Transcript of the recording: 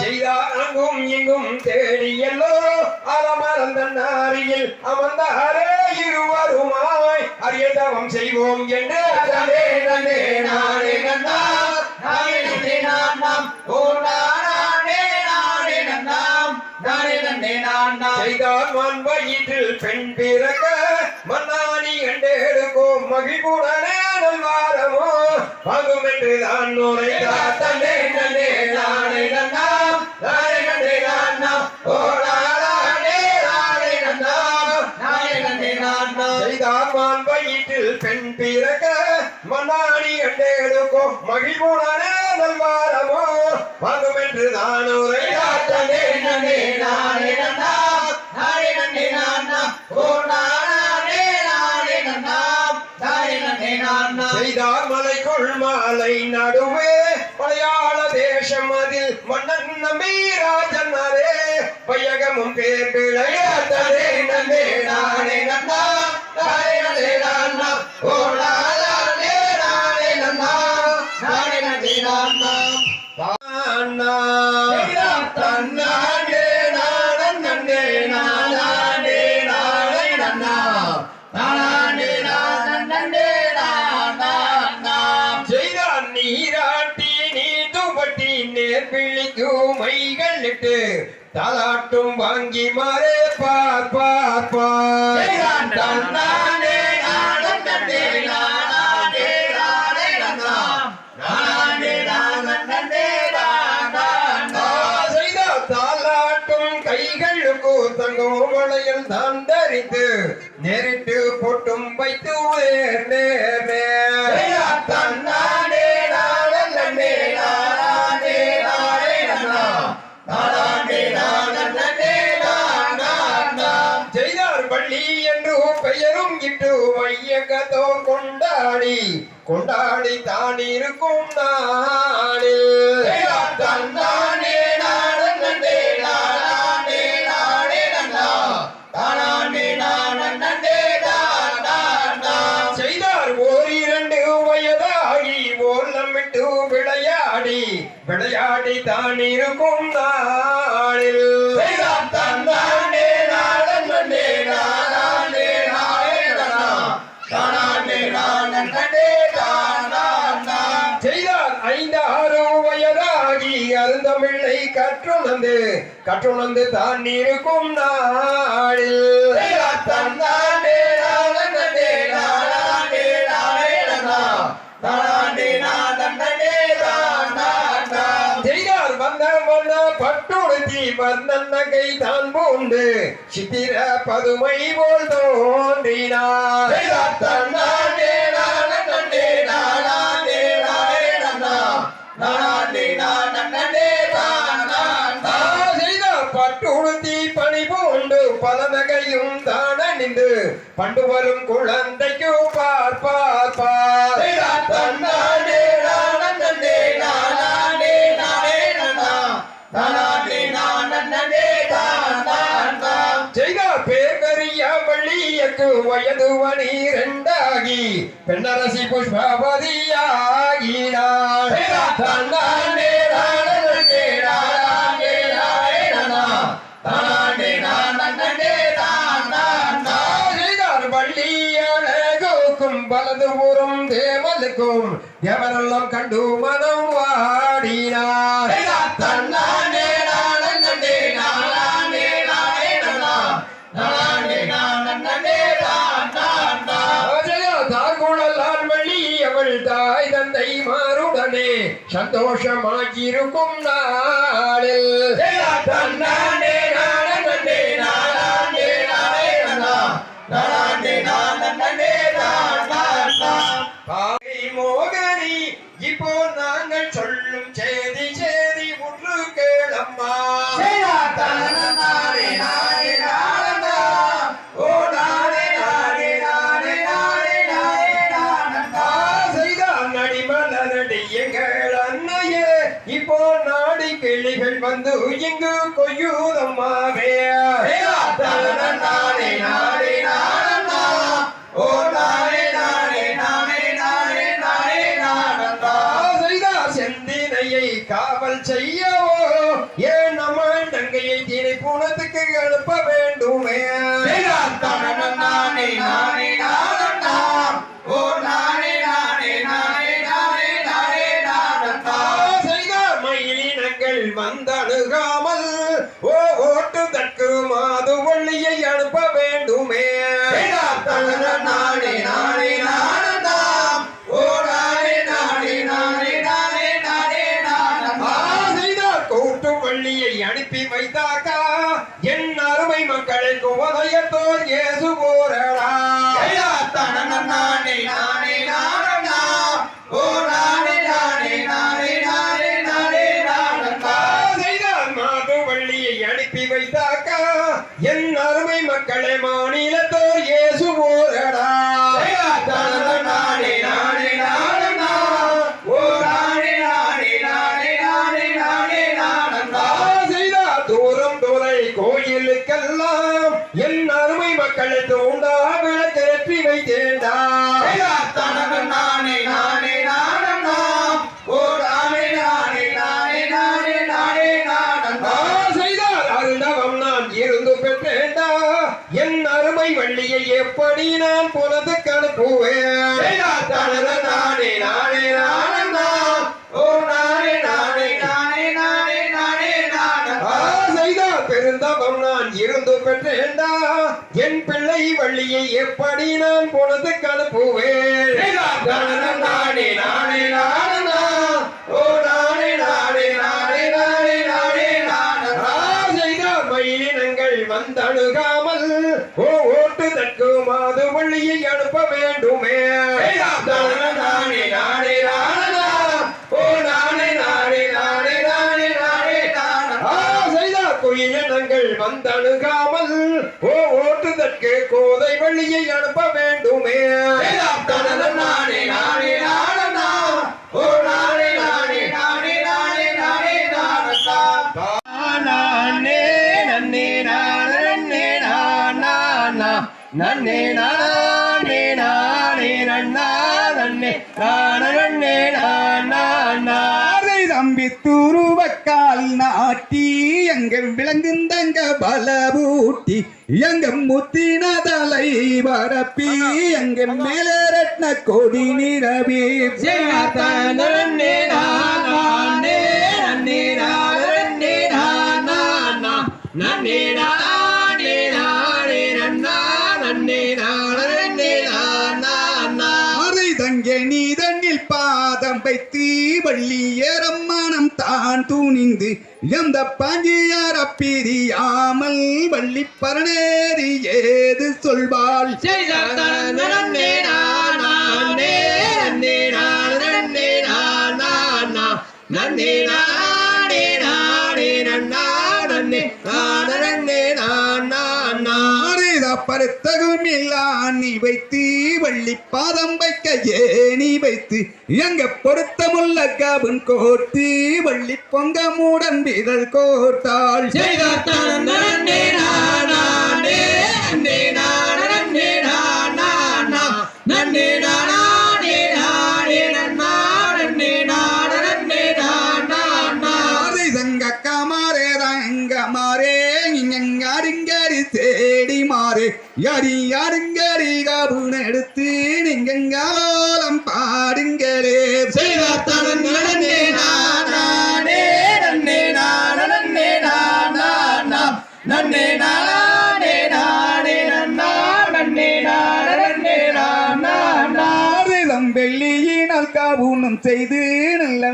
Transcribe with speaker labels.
Speaker 1: செய்தார் இங்கும் தேடியல்லோ அலமரந்த நாரியில் அமர்ந்தாரே இருவருமாய். அரியதவம் செய்வோம் என்று தனே தனே நானே நன்னா நானே நன்னே நானாம் ஓ நானே நானே நன்னாம். நானே நன்னே நானாம் செய்தார் மண் வயிற்றில் பெண் பிறக்க மன்னானி மகிழ்வுடனே. நல்வாரமோ ஆகும் என்று தான் நுரைத்தார் தன்னே நன்னே நானே நன்னாம். நானே நன்னே நானாம் ஓ நானே நானே நன்னாம். நானே நன்னே நானாம் செய்தாமான் வயிற்றில் பெண் பிறக்க மன்னாடி கண்டெடுக்கும் மகிழ்வுடனே நல்வாரமோ ஆகும் என்று தான் உரையார் தன்னே நன்னே நானே நன்னாம். நானே நன்னே நானாம் ஓ நானே செய்தார் மலைக்குள் மாலை நடுவே. மலையாள தேசம் அதில் மன்னன் நம்பி ராஜனாரே பையகமும் பேர் பிழையாதே நந்தே நானே நன்னா. நானே நன்னே. நானா நீதுபட்டி நேர்பிழிக்கு மைகள் இட்டு தாலாட்டும் வாங்கி மாறே பார் பார் பார். தன்னானே நன்னே நானே நானே நானே நானா தாலாட்டும் கைகளுக்கு தங்கும் வளையல் தான் தரித்து நேரிட்டு பொட்டும் வைத்து நேர் நேர். நேர் தன்னானே கொண்டாடி தான் இருக்கும் நாளில். தன்னானே நன்னே நானே நானே நன்னா. தானானே நானா செய்தார் ஓர் இரண்டு வயதாகி ஓலம் விட்டு விளையாடி விளையாடி தான் இருக்கும் நாளில் கற்றுணர்ந்து கற்றுணர்ந்து தான் இருக்கும் நாளில். நானன் நன்னே நானா செய்தார் வந்த வந்த பட்டுடுத்தி வந்தன் நகை தான் பூண்டு சித்திர பதுமை போல் தோன்றினார். தன்னானே பண்டு வரும் குழந்தைக்கு பார் பார் பார். நன்னே நானே நானே நானே நன்னே நானா செய்தார் பேர்கரிய வள்ளியக்கு வயது வனி ரெண்டாகி பெண்ணரசி புஷ்பவதியாகினாள் தேவலுக்கும் எவரெல்லாம் கண்டு மனம் வாடினார்? தன்னானே நானன் நன்னே நானே நானே நானே தாய் தந்தை நாளில் தன்னானே நானே நானே நானே மோகனி இப்போ நாங்கள் சொல்லும் செய்தி செய்தி உற்று கேளம்மா. இப்போ நாடி கிளிகள் வந்து இங்கு கொய்யூதம்மாவே. நானே நானே அவள் செய்யவோ? ஏன் அம்மா
Speaker 2: தங்கையை தீனை பூனத்துக்கு அனுப்ப வேண்டுமே?
Speaker 1: நானே நானே.
Speaker 2: அனுப்பி வைத்தாக்கா என் அருமை மக்களை குவதையத்தோர் இயேசு போரடா
Speaker 1: நானே நானே நானண்ணா. ஓ நானே நானே நானே நானே நானே நானண்ணா.
Speaker 2: செய்தார் மாது வள்ளியை அனுப்பி வைத்தாக்கா என் அருமை மக்களை மாநிலத்தோர் இயேசு போரடா கோயிலுக்கெல்லாம் என் அருமை மக்களை தூண்டா விளக்கேற்றி வைத்தேண்டா
Speaker 1: நானே நானே நானே நானே நானே நானே நானே
Speaker 2: நான் என் அருமை வள்ளியை எப்படி நான் புனதுக்கு அனுப்புவேன்?
Speaker 1: தனனன் நானே நானே.
Speaker 2: எப்படி நான்
Speaker 1: பொழுது
Speaker 2: கலப்புவேன் நன்னே நானே நானே நன்னா நன்னே. நானே நானா
Speaker 3: தம்பி துருவக்கால் நாட்டி எங்க விளங்குந்தங்க பலபூட்டி எங்க முத்தின தலை வரப்பி எங்க மேல ரத்ன கொடி நிரவி
Speaker 2: நன்னே நானே நன்னே நானே நானா நன்னே.
Speaker 3: வைத்து வள்ளி ஏறம்மானம் தான் துணிந்து எந்த பாஞ்சியார பிரியாமல் வள்ளி பரணேறி ஏது சொல்வாள்
Speaker 2: நன்னே
Speaker 3: ஆரித பருத்தகுமில்லா நீ வைத்து வள்ளி பாதம் வைக்க ஏனி வைத்து எங்க பொருத்தமுள்ள கபன் கோர்த்து வள்ளி பொங்க மூடன் விரல் கோர்த்தாள்
Speaker 2: நன்னே நானே நன்னே
Speaker 3: யாரி யாருங்கரி கபுன் எடுத்து நீங்கங்காலம் பாடுங்களே
Speaker 2: செய்தார்த்தனன் நடந்தே நானே நன்னே நானே நானா. நன்னே நானே நானே நன்னா நன்னே நானே நானா
Speaker 3: ஆரிதம் வெள்ளியினால் கவுனம் செய்து நல்ல